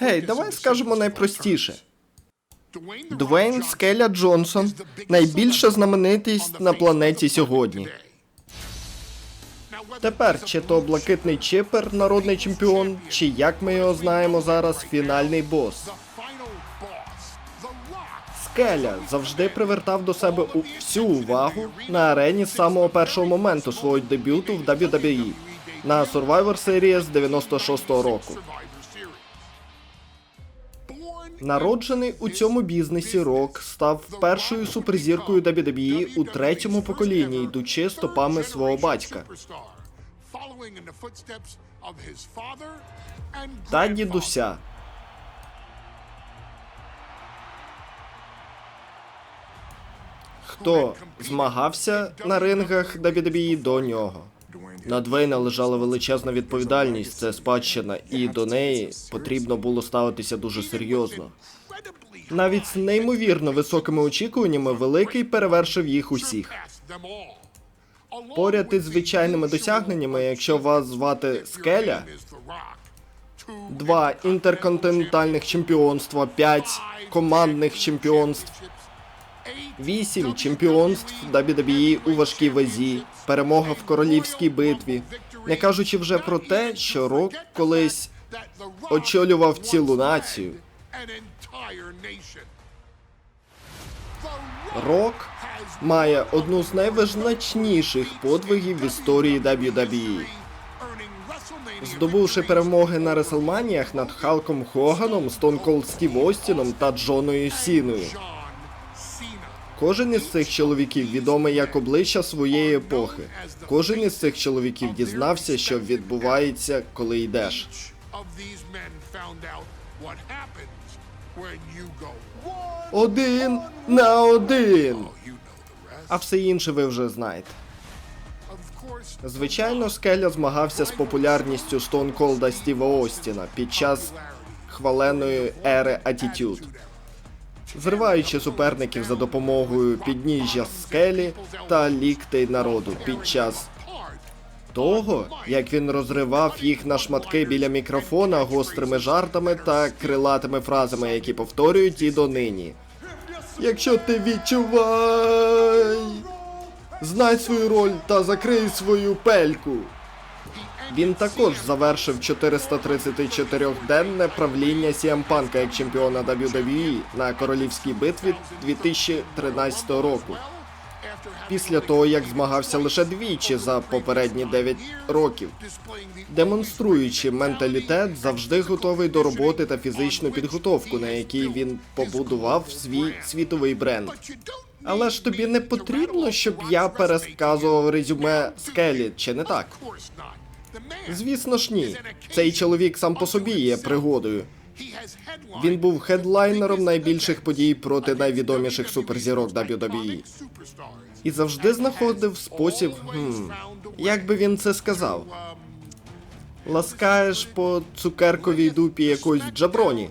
Гей, давай скажемо найпростіше. Дуейн Скеля Джонсон найбільша знаменитість на планеті сьогодні. Тепер чи то блакитний чипер, народний чемпіон, чи як ми його знаємо зараз, фінальний бос. Скеля завжди привертав до себе всю увагу на арені з самого першого моменту свого дебюту в WWE на Survivor Series 96-го року. Народжений у цьому бізнесі Рок став першою суперзіркою WWE у третьому поколінні, йдучи стопами свого батька та дідуся. Хто змагався на рингах WWE до нього? На Двейна лежала величезна відповідальність, це спадщина, і до неї потрібно було ставитися дуже серйозно. Навіть з неймовірно високими очікуваннями великий перевершив їх усіх. Поряд із звичайними досягненнями, якщо вас звати Скеля, два інтерконтинентальних чемпіонства, п'ять командних чемпіонств, вісім чемпіонств WWE у важкій вазі, перемога в королівській битві, не кажучи вже про те, що Рок колись очолював цілу націю. Рок має одну з найвизначніших подвигів в історії WWE. Здобувши перемоги на Реселманіях над Халком Хоганом, Стон Колд Стів Остіном та Джоною Сіною. Кожен із цих чоловіків відомий як обличчя своєї епохи. Кожен із цих чоловіків дізнався, що відбувається, коли йдеш. Один на один. А все інше ви вже знаєте. Звичайно, Скеля змагався з популярністю Cold Стіва Остіна під час хваленої ери Attitude. Зриваючи суперників за допомогою підніжжя скелі та ліктей народу під час того, як він розривав їх на шматки біля мікрофона гострими жартами та крилатими фразами, які повторюють і донині. Якщо ти відчувай, знай свою роль та закрий свою пельку. Він також завершив 434-денне правління CM Панка як чемпіона WWE на королівській битві 2013 року. Після того, як змагався лише двічі за попередні 9 років, демонструючи менталітет, завжди готовий до роботи та фізичну підготовку, на якій він побудував свій світовий бренд. Але ж тобі не потрібно, щоб я пересказував резюме скелі, чи не так? Звісно ж ні. Цей чоловік сам по собі є пригодою. Він був хедлайнером найбільших подій проти найвідоміших суперзірок WWE. І завжди знаходив спосіб, хм, як би він це сказав. Ласкаєш по цукерковій дупі якоїсь джаброні.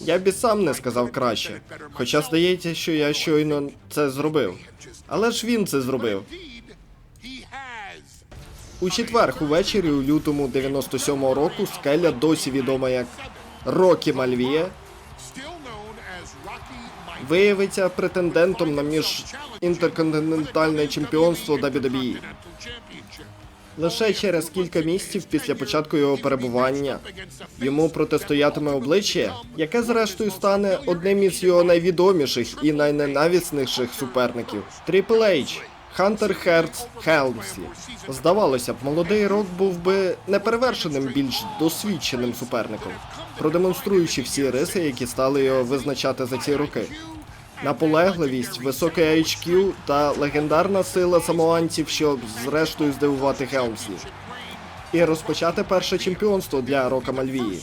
Я б і сам не сказав краще. Хоча здається, що я щойно це зробив. Але ж він це зробив. У четвер увечері у лютому 97-го року Скеля досі відома як Рокі Мальвія, виявиться претендентом на міжінтерконтинентальне чемпіонство WWE. Лише через кілька місяців після початку його перебування йому протистоятиме обличчя, яке зрештою стане одним із його найвідоміших і найненависніших суперників Triple H. Хантер Херц Хелмслі. Здавалося б, молодий рок був би неперевершеним більш досвідченим суперником, продемонструючи всі риси, які стали його визначати за ці роки. Наполегливість, високий HQ та легендарна сила самоанців, щоб зрештою здивувати Хелмслі. І розпочати перше чемпіонство для Рока Мальвії.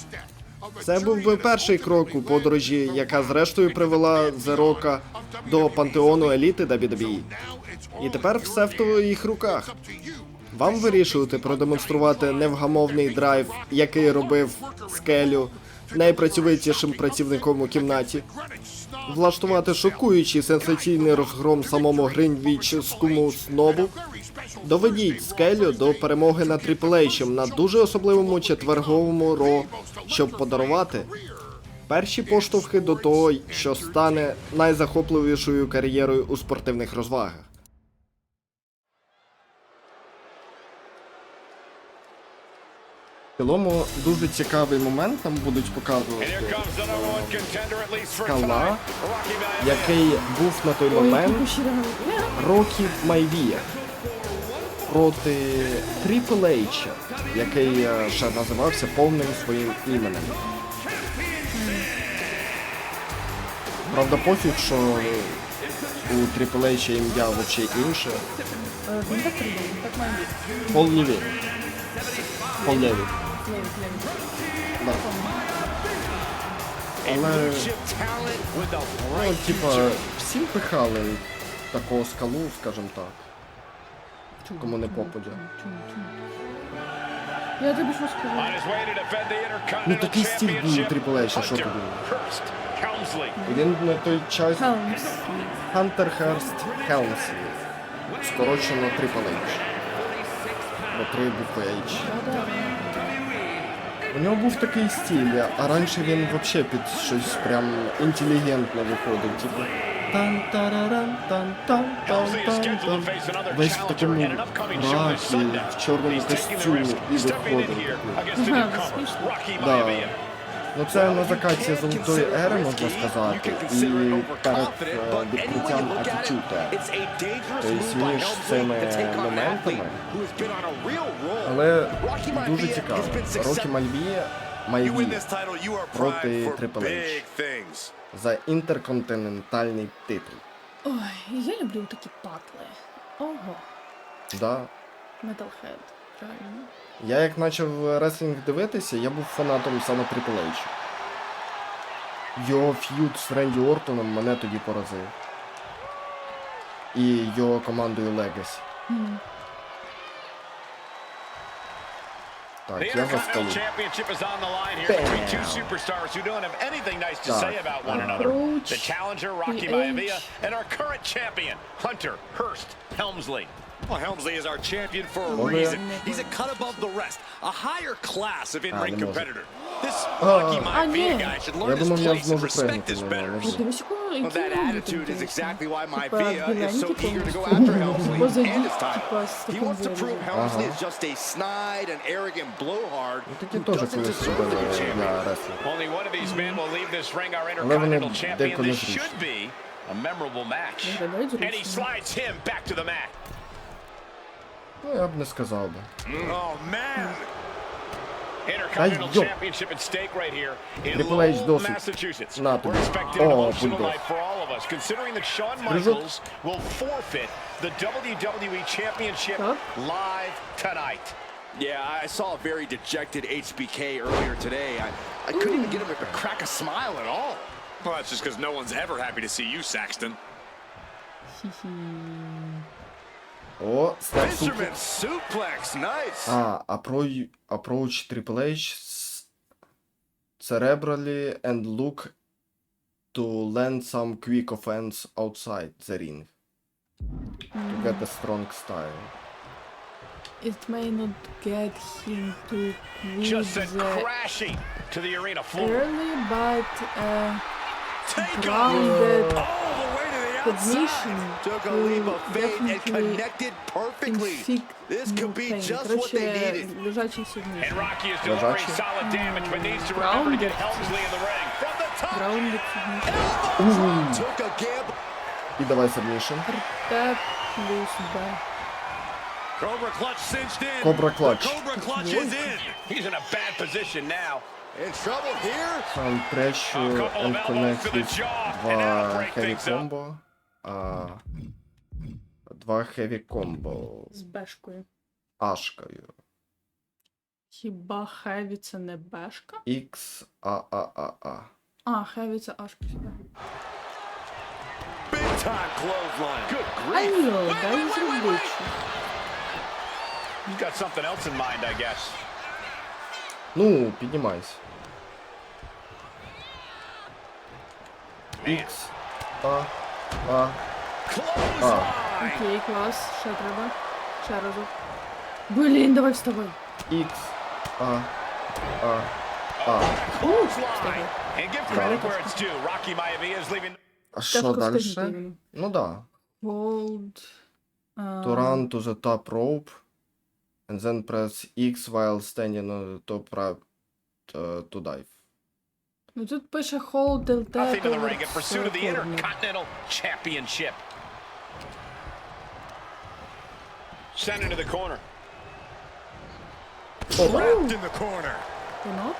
Це був би перший крок у подорожі, яка зрештою привела The Рока до пантеону еліти WWE. І тепер все в твоїх руках. Вам вирішувати продемонструвати невгамовний драйв, який робив скелю найпрацьовитішим працівником у кімнаті, влаштувати шокуючий сенсаційний розгром самому гринвічському снобу, Доведіть скелю до перемоги над Triple на дуже особливому четверговому ро, щоб подарувати перші поштовхи до того, що стане найзахопливішою кар'єрою у спортивних розвагах. Цілому дуже цікавий момент нам будуть показувати. Скала, який був на той момент Рокі Майвія проти Triple H, який е, ще називався повним своїм іменем. Правда, пофіг, що у Triple H ім'я взагалі інше. Е, Він так придумав, так має бути. Пол Ліві. Пол Леві. Да. Але, ну, типа, всім пихали такого скалу, скажем так. Кому не попадя. Я тобі що скажу? Ну такий стиль був у Triple H, а що ти Hunter думаєш? Hurst Helmsley. І Він на той час Хелмс. Хантер Херст Хелмслі. Скорочено Triple H. Бо три букви H. Да-да. У нього був такий стиль, а раніше він взагалі під щось прям інтелігентне виходив, типу. тан тараран тан тан тан тан тан Весь в такому ракі, в чорному костюмі і виходив. the Ага, смішно. Да. Ну це на закаті золотої ери, можна сказати, і перед е, відкриттям Attitude Тобто між цими моментами. Але дуже цікаво. Рокі Мальві Майві проти Triple H за інтерконтинентальний титул. Ой, я люблю такі патли. Ого, Да. Metalhead. Реально. Я як почав реслінг дивитися, я був фанатом саме Triple H. Його ф'юд з Ренді Ортоном мене тоді поразив. І його командою Legacy. The Так, я за Intercontinental скалу. Championship is on the line here between two Bam. superstars who don't have anything nice to Tak. say about one Uh, another. Approach The challenger, Rocky the Maivia, edge. and our current champion, Hunter Hurst Helmsley. Well, Helmsley is our champion for a Oh, yeah. reason. He's a cut above the rest, a higher class of in-ring Ah, не може. competitor. This А. Rocky А, Maivia ні. guy should Я learn his думав, я place and зможу respect пригнути his на betters. нього. Ой, дивись, якого Well, який that він attitude is інтересний. exactly why Типа, Maivia is so біленький eager to go повністю. after Helmsley Позаді, and his title. типа, з He таким wants to prove виразом. Helmsley Ага. is just a snide and arrogant blowhard Ну, Такі who теж doesn't колись deserve to be робили champion. для реслінгу. Only one of these men will leave this ring our Але вони Intercontinental champion. деколи This зручні. should be a memorable match. Виглядають And he зручно. slides him back to the mat. Ну, я б не сказав би. Oh, man. Intercontinental йо. Championship at stake right here in Triple H Lowell, досить. Massachusetts. На We're тобі. expecting an О, emotional бульдог. night for all of us, considering that Shawn Прыжок. Michaels will forfeit the WWE Championship Так. live tonight. Yeah, I saw a very dejected HBK earlier today. I, I couldn't even get him to crack a smile at all. Well, that's just because no one's ever happy to see you, Saxton. Хі-хі. О, став супер. Fisherman suplex, nice. А, approach, approach Triple H s- cerebrally and look to land some quick offense outside the ring. To get a strong style. It may not get him to quit Just sent the crashing to the arena floor. early, but uh, Take grounded all the way to the Submission outside. Took a will leap of faith and definitely connected perfectly. inflict This could be pain. just what they Короче, needed. лежачий сильніший. And Rocky is delivering Лежачий. solid damage, but needs to remember to get Helmsley in the ring. From the top, Граундед сильніший. took a gamble. І давай submission. Т плюс Б. Cobra clutch cinched in. Cobra clutch. The Cobra clutch is in. He's in a bad position now. In trouble here. Сам прещу A couple of and elbows connect to the with jaw, and that'll два break heavy things up. combo. А, два heavy combo З Бешкою. Ашкою. Хіба Хеві це не Бешка? X А А А А. А, Хеві це Ашка сюди. Big time clothesline. Good grief. Алло, дай зробити. щось. He's got something else in mind, I guess. Ну, піднімайся. Man. X А А Окей, клас, ще треба. Ще разок. Блін, давай вставай. X, А, А, А. Clothesline. And give credit where it's due. Rocky Maivia is leaving. А що далі? встигнути. Ну да. Hold. а, To run to the top rope. And then press X while standing on the top rope uh, to dive. Ну тут пише hold the Nothing to the title ring in pursuit of the corner. Intercontinental Championship. Sent into the corner. Wrapped in the corner. Воно?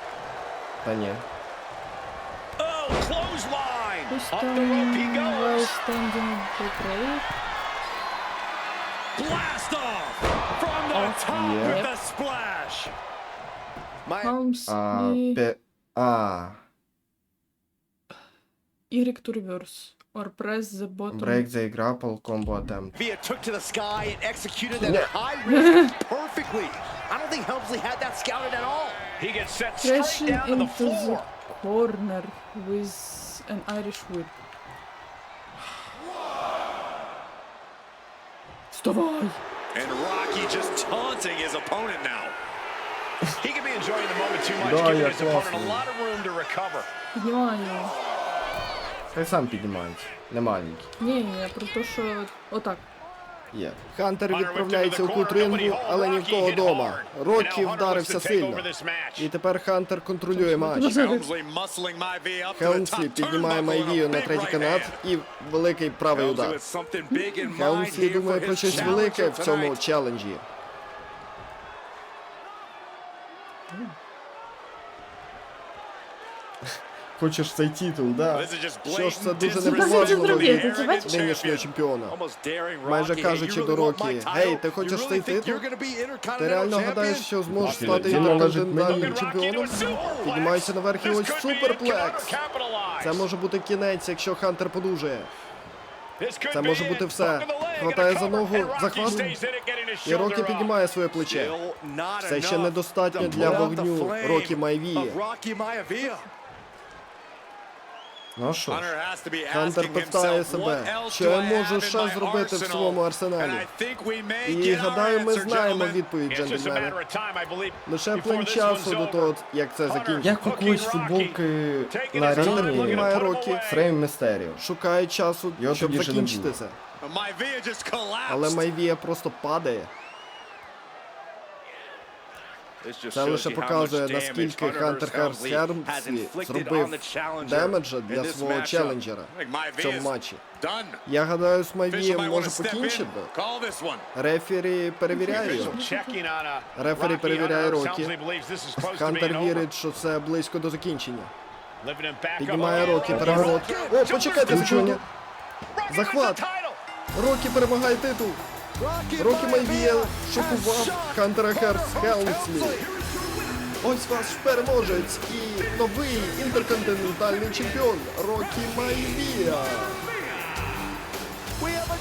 Та ні. Oh, clothesline. Ось Up там the rope he well goes. standing the rope. Blast off from the Off. top Yeah. with the splash. My Palms А, і пе... А, Y to reverse. Or press the bottom. break the grapple combo attempt. Via took to the sky and executed that high risk perfectly. I don't think Helmsley had that scouted at all. He gets set straight Crashing down to the into the floor. corner with an Irish whip. Вставай! And Rocky just taunting his opponent now. He could be enjoying the moment too much, Да, giving я his opponent a классный. lot of room to recover. Піднімай його. Хай сам піднімається. Не маленький. Ні, я про те, що отак. Є. Хантер відправляється у кут рингу, але ні в кого дома. Рокі вдарився сильно. І тепер Хантер контролює матч. Хелмслі піднімає Майвію на третій канат і великий правий удар. Хелмслі думає про щось велике в цьому челенджі. Хочеш цей титул, да? Що ж це дуже ти бачиш? нинішнього чемпіона. Майже кажучи до Рокі, «Гей, ти хочеш цей титул? Ти реально гадаєш, що зможеш стати інтерконтинентальним чемпіоном? Піднімайся наверх і ось суперплекс. Це може бути кінець, якщо Хантер подужає. Це може бути все. Хватає за ногу, захват. І Рокі піднімає своє плече. Це ще недостатньо для вогню Рокі Майвії. Ну що ж, Хантер питає себе, що я можу ще зробити в своєму арсеналі. І гадаю, ми знаємо відповідь, джентльмени. Лише плин часу до того, як це закінчиться. Як у футболки на рівні має роки away. з Рейм Містеріо. Шукає часу, Його щоб закінчити це. Але Майвія просто падає. Це лише показує, наскільки Хантер inflicted зробив демеджа для свого челенджера в цьому матчі. Я гадаю, з might може покінчити. Рефері перевіряє його. Рефері перевіряє to Хантер вірить, що це близько до закінчення. Піднімає Oh, Рокі, переворот. О, почекайте. Rocky Захват. Рокі перемагає титул. Рокі Майвія шокував Хантера Херс Хелмслі. Ось ваш переможець і новий інтерконтинентальний чемпіон Рокі Майвія.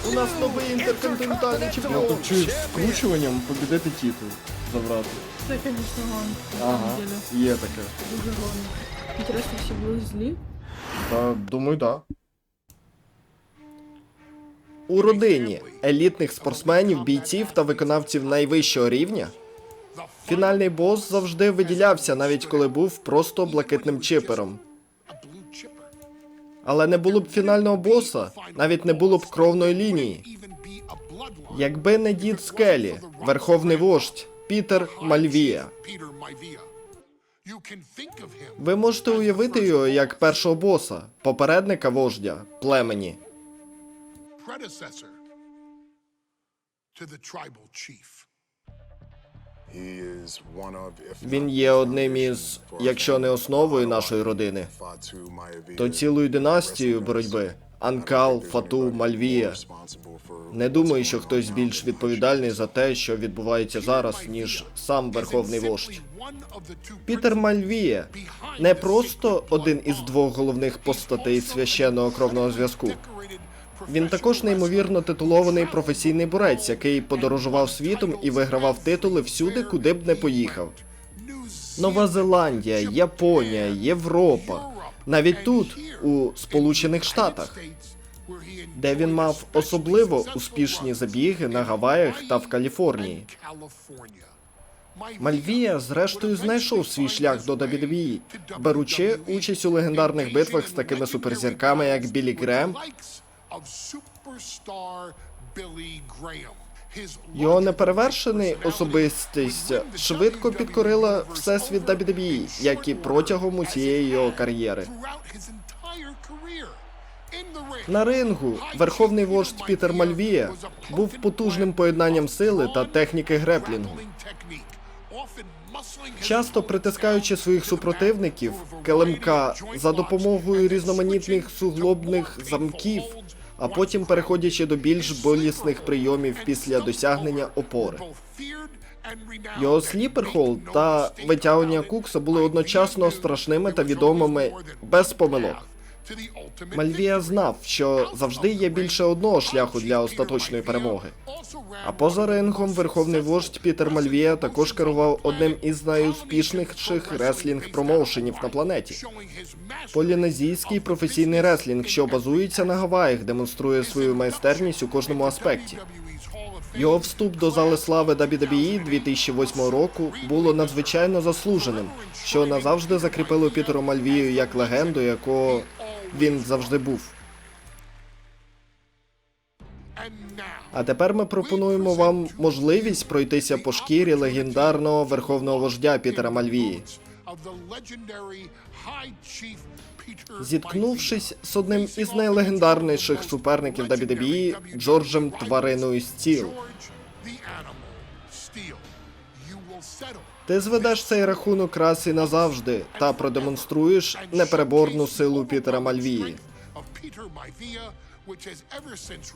У нас новий інтерконтинентальний чемпіон. тобто з скручуванням побідити титул забрати. Це, звісно, гон. Ага, є таке. Дуже гон. Інтересно, всі були злі. Та думаю, так. У родині елітних спортсменів, бійців та виконавців найвищого рівня фінальний бос завжди виділявся, навіть коли був просто блакитним чипером. Але не було б фінального боса, навіть не було б кровної лінії. Якби не дід Скелі, верховний вождь Пітер Мальвія. Ви можете уявити його як першого боса, попередника вождя, племені. Predecessor to the tribal chief. Він є одним із, якщо не основою нашої родини, то цілою династією боротьби. Анкал, Фату, Мальвія. Не думаю, що хтось більш відповідальний за те, що відбувається зараз, ніж сам верховний вождь. Пітер Мальвія не просто один із двох головних постатей священного кровного зв'язку. Він також неймовірно титулований професійний борець, який подорожував світом і вигравав титули всюди, куди б не поїхав. Нова Зеландія, Японія, Європа. Навіть тут, у Сполучених Штатах. де він мав особливо успішні забіги на Гаваях та в Каліфорнії. Мальвія, зрештою, знайшов свій шлях до WWE, беручи участь у легендарних битвах з такими суперзірками, як Біллі Грем. Його неперевершений особистість швидко підкорила всесвіт WWE, як і протягом усієї його кар'єри. На рингу верховний вождь Пітер Мальвія був потужним поєднанням сили та техніки греплінгу. Часто притискаючи своїх супротивників килимка за допомогою різноманітних суглобних замків, а потім переходячи до більш болісних прийомів після досягнення опори. Його сліперхолд та витягування кукса були одночасно страшними та відомими без помилок. Мальвія знав, що завжди є більше одного шляху для остаточної перемоги. А поза рингом верховний вождь Пітер Мальвія також керував одним із найуспішніших реслінг промоушенів на планеті. Полінезійський професійний реслінг, що базується на Гаваях, демонструє свою майстерність у кожному аспекті. Його вступ до зали слави WWE 2008 року було надзвичайно заслуженим, що назавжди закріпило Пітеру Мальвію як легенду, якого він завжди був. А тепер ми пропонуємо вам можливість пройтися по шкірі легендарного верховного вождя Пітера Мальвії. Зіткнувшись з одним із найлегендарніших суперників WWE Джорджем Твариною Стіл. Ти зведеш цей рахунок раз і назавжди та продемонструєш непереборну силу Пітера Мальвії,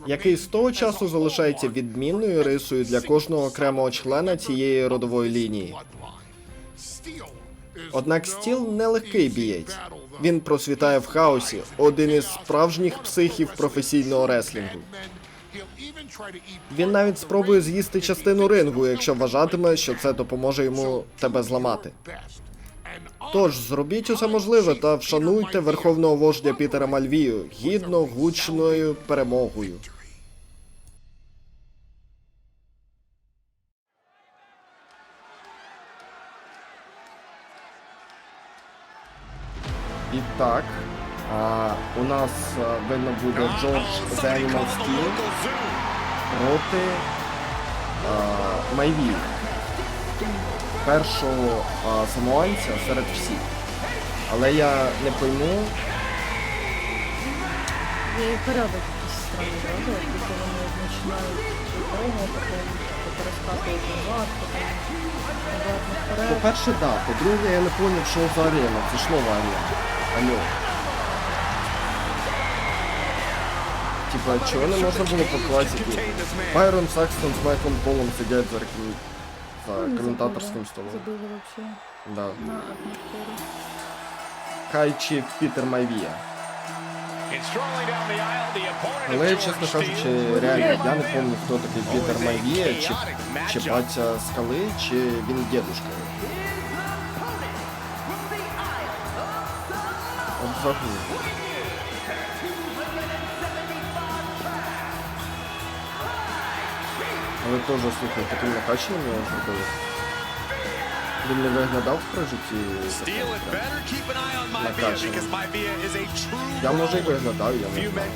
який з того часу залишається відмінною рисою для кожного окремого члена цієї родової лінії. Однак стіл нелегкий бієць. Він процвітає в хаосі, один із справжніх психів професійного реслінгу. Він навіть спробує з'їсти частину рингу, якщо вважатиме, що це допоможе йому тебе зламати. Тож зробіть усе можливе та вшануйте верховного вождя Пітера Мальвію гідно гучною перемогою. Так, а, у нас видно буде Джордж Animal Steel проти Майві. Першого а, самоанця серед всіх. Але я не пойму, Є порядок якийсь странний? Як тільки вони починають того, потім розказують назад, потім назад наперед. по-перше, да. По-друге, я не поняв, що за арена. Це ж нова арена. Алло. Типа, чого не можна було по класіки? Байрон Сакстон з Майклом Полом сидять за, за коментаторським столом. Забили вообще Да. на атмосферу. Хай чи Пітер Майвія. Але, чесно кажучи, реально, я не пам'ятаю, хто такий Пітер Майвія, чи, чи батя скали, чи він дедушка. От. Але теж, слухай, таким накачаним його зробили. Він не виглядав при житті. True Я може і виглядав, я не знаю.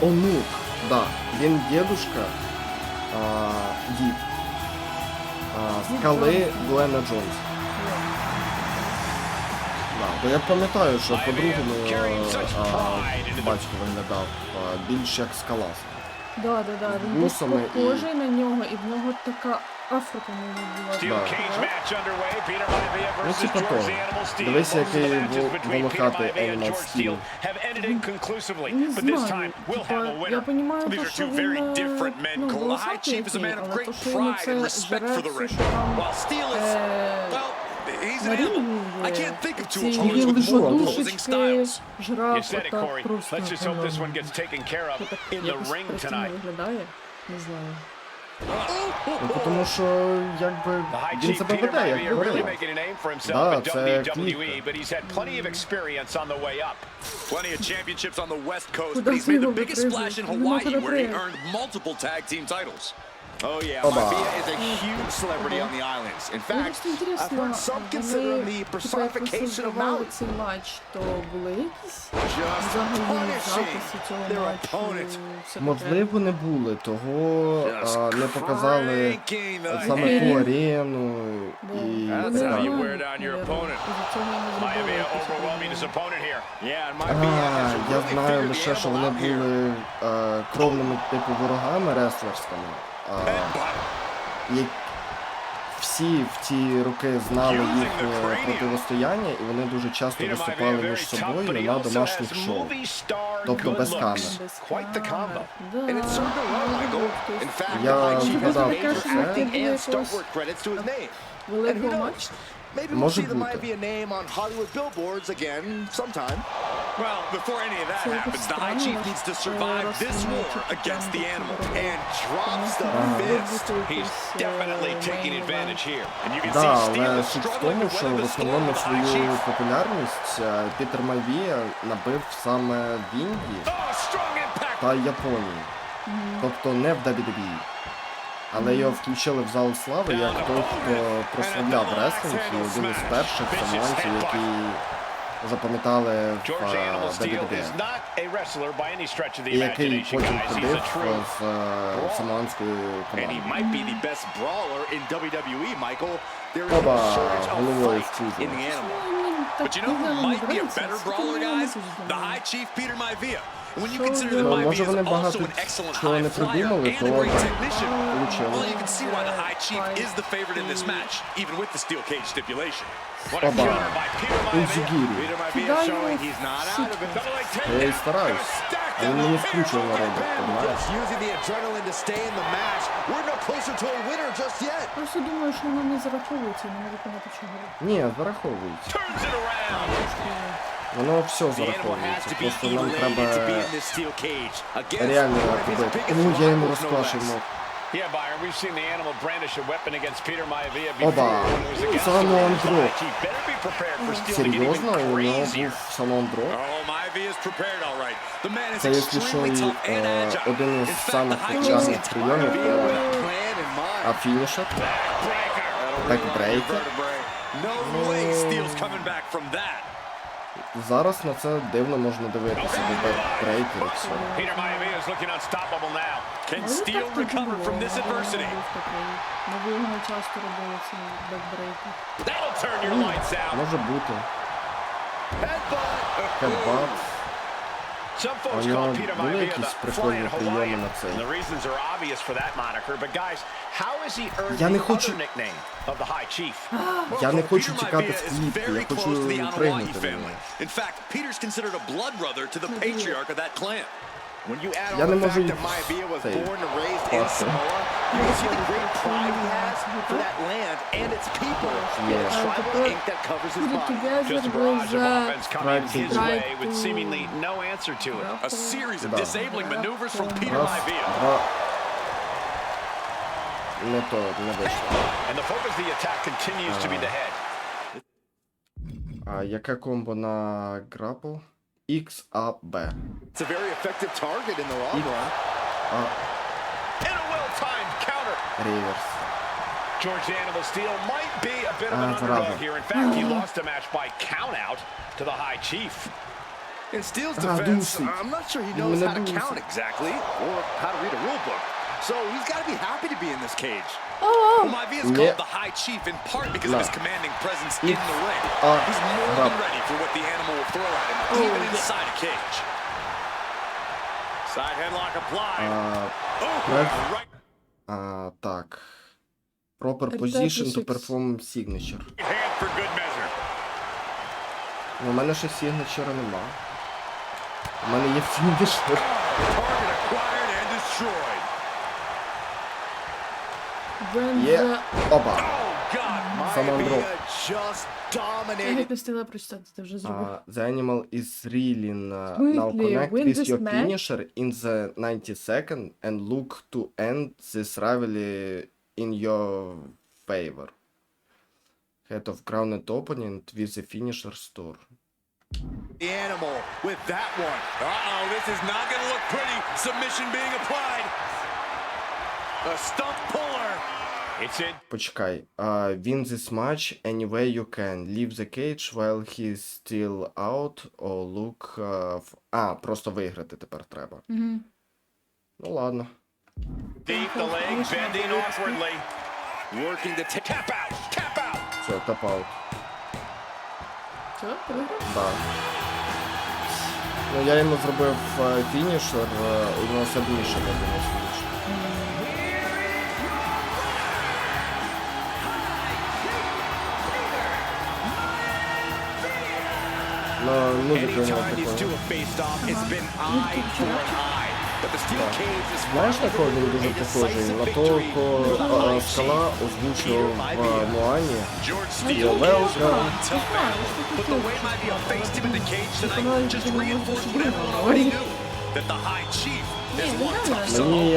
Онук, да. Він дедушка, а, скали Глена Джонс. Бо я пам'ятаю, що по-другому батько виглядав дав більш як скала. Да, да, да. Він був на нього, і в нього така африка не Steel була. cage match underway. Peter Maivia Ну, versus типа George того. the Animal Steel. Дивись, Both of the який matches вол- between Peter волохатий Maivia and Animal George Steel. Steel have ended inconclusively. Не But this знаю. time we'll have a Типа, winner. я понимаю, These то, are що two він, very е, different men, ну, Cole. The High волосатий Chief is a який, man of але great то, що йому pride це and respect жере for the все, ring. що там, While Steel is, е, well, he's на an animal. рингі I є. can't think of two Ці opponents with more opposing душечки styles. жрав You said it, отак Corey. просто. Let's just hope this one ем, gets taken care of що так in the якось ring прикольно tonight. виглядає. Не знаю. Ну, тому що якби The High він Chief себе Peter веде як Maivia really горила. making a name for himself Да, in це WWE, клітка. but he's had plenty of experience on the way up. Plenty of championships on the West Coast, Куда but he's ты made the его biggest splash in выпрыгиваешь? Ну, Hawaii, куда where he прыгать? earned multiple tag team titles. Oh yeah, Оба. Maivia is a huge celebrity on the islands. In fact, просто I've heard some consider him the personification of висували Mountain. цей матч, то були якісь Just взагалі punishing записи цього their матчу? opponent. секретаря? Можливо, не були, того Just а, не показали cranking the саме head. ту арену Да. і That's how you знають, wear down your наверно, opponent. із-за цього і не зробили Maivia якусь overwhelming his opponent here. Yeah, and А, Maivia has я really знаю figured the лише, що animal вони out here. були е, кровними типу ворогами реслерськими. А, Headbutt. як всі в ті роки знали їхнє протистояння, і вони дуже часто виступали між собою на домашніх шоу. Тобто без камер. Я згадав про це. acting and Якось stunt work credits to his name. And who Великий knows? матч. Maybe we'll Може бути. Well, before any of that happens, the High Chief needs to survive this war against the animal. And drops the fist. He's е, definitely taking advantage here. And you can Да, see але Steel суть в struggling тому, що weather в the storm основному the High свою Chief. популярність е, Пітер Майвія набив саме в Індії Oh, strong impact. та Японії. Тобто не в WWE. Але його включили в зал слави як той, хто прославляв реслінг і один із перших самоанців, які запам'ятали в George е, Animal Steel WWE. is not a wrestler by any stretch of the І який imagination, потім guys. He's ходив a true з е, самоанською And he командою. might be the best brawler in WWE, Michael. There is Оба, a surge of головою fight в кузов. But you know who might be a better brawler, guys? The High Chief Peter Maivia. When you consider that Maivia is also an excellent high flyer and a great technician, well, you can see why the High Chief is the favorite in this match, even with the steel cage stipulation. What a counter by Peter Maivia. Peter Maivia showing he's not out of it. Double. А він мені скручувало робить, понимаєш? Just using the adrenaline to stay in the match. We're no closer to a winner just yet. Просто думаю, що воно не зараховується, не можу понятно, що говорить. Ні, зараховують. Turns it around. Воно все зараховується. Просто нам elated to be треба in this steel cage. Against реально робити. Ну, я йому rivals, мов. Yeah, Byron, we've seen the animal brandish a weapon against Peter Maivia before. Оба. when it was against the Салон Warriors. дроп. The Chief better be prepared for Steel to get Серйозно, even у нього crazier. був салон дроп. Oh, Maivia is prepared, all right. The man is Це, якщо що, extremely і tough and е, agile. один In із fact, самих the High Chief's популярних entire прийомів. being е, with a Plan in mind. А фінішер? Бекбрейкер. No way Steele's coming back from that. Зараз на це дивно можна дивитися, бо бекбрейкер і все. Його часто робили ці бекбрейки. Може бути. Хедбат. Some folks call Peter Maivia the flying Hawaiian. the reasons are obvious for that moniker, but guys, how has he earned the other nickname of the High Chief? Я не Well, хочу Peter тікати Maivia в is клітку, very я close хочу to the Anoa'i пригнути на family. нього. In fact, Peter's considered a blood brother to the patriarch of that clan. When you add Я on не the можу fact й that Maivia was цей born and raised in Бачити. Samoa, you can see the great pride he has for that land and its people. Yeah. And the А tribal тепер ink that covers his Put it body. together Just a barrage of with offense coming Strike his to- way with Strike to- seemingly no answer to it. A series of Да. disabling maneuvers from Peter Раз, Maivia. два. Не то, не вийшло. And the focus of the attack continues to be the head. А яке комбо на грапл? XAB. It's a very effective target in the long run. А And a well-timed counter. реверс. George the Animal Steel might be a bit of an Ah, underdog bravo. here. In fact, he lost a match by countout to the High Chief. In Steele's Ah, defense, dusik. I'm not sure he knows Мене how to дусik. count exactly or how to read a rule book. So he's got to be happy to be in this cage. Well, Maivia is Yeah. called the High Chief in part because of No. his commanding presence If- in the ring. uh, He's more Rob. than ready for what the animal will throw at him, Oh, even yeah. inside a cage. Side headlock applied. А, Oh, Right. right а, так. Proper Attack position to six. perform signature. Hand for good measure. Ну, у мене ще signature нема. У мене є фінішер. target acquired and destroyed. When Є. the Оба. God. Сам Андро. Maivia just Я dominated. геть не встигла прочитати, ти вже зробив. Uh, the animal is reeling. Uh, Смислі? now connect Win with this your match? finisher in the 90 second and look to end this rivalry in your favor. Head of crowned opponent with the finisher store. The animal with that one. Uh-oh, this is not going to look pretty. Submission being applied. A stump puller. Почекай. Uh, win this match any way you can. Leave the cage while he's still out or look... Uh, f- а, просто виграти тепер треба. Угу. Ну ладно. Deep the leg, bending awkwardly. Working take. Tap out, tap out. Все, тапаут. Все. Да. Ну, я йому зробив е, фінішер, е, у нього сабмішн один фінішер. Just reinforced what everyone already knew. That the High Chief Ні, is ну one реально, tough що Мені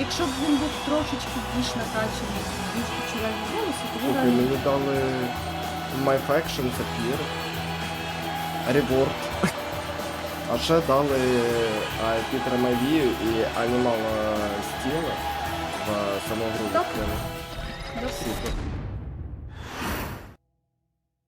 якщо, б- він був трошечки більш накачаний, більш почувальний голосу, то він мені дали My Faction Reward. А ще дали а, Пітера Мавію і Анімала Стіла в саму гру Так. відкрили. досить. Супер.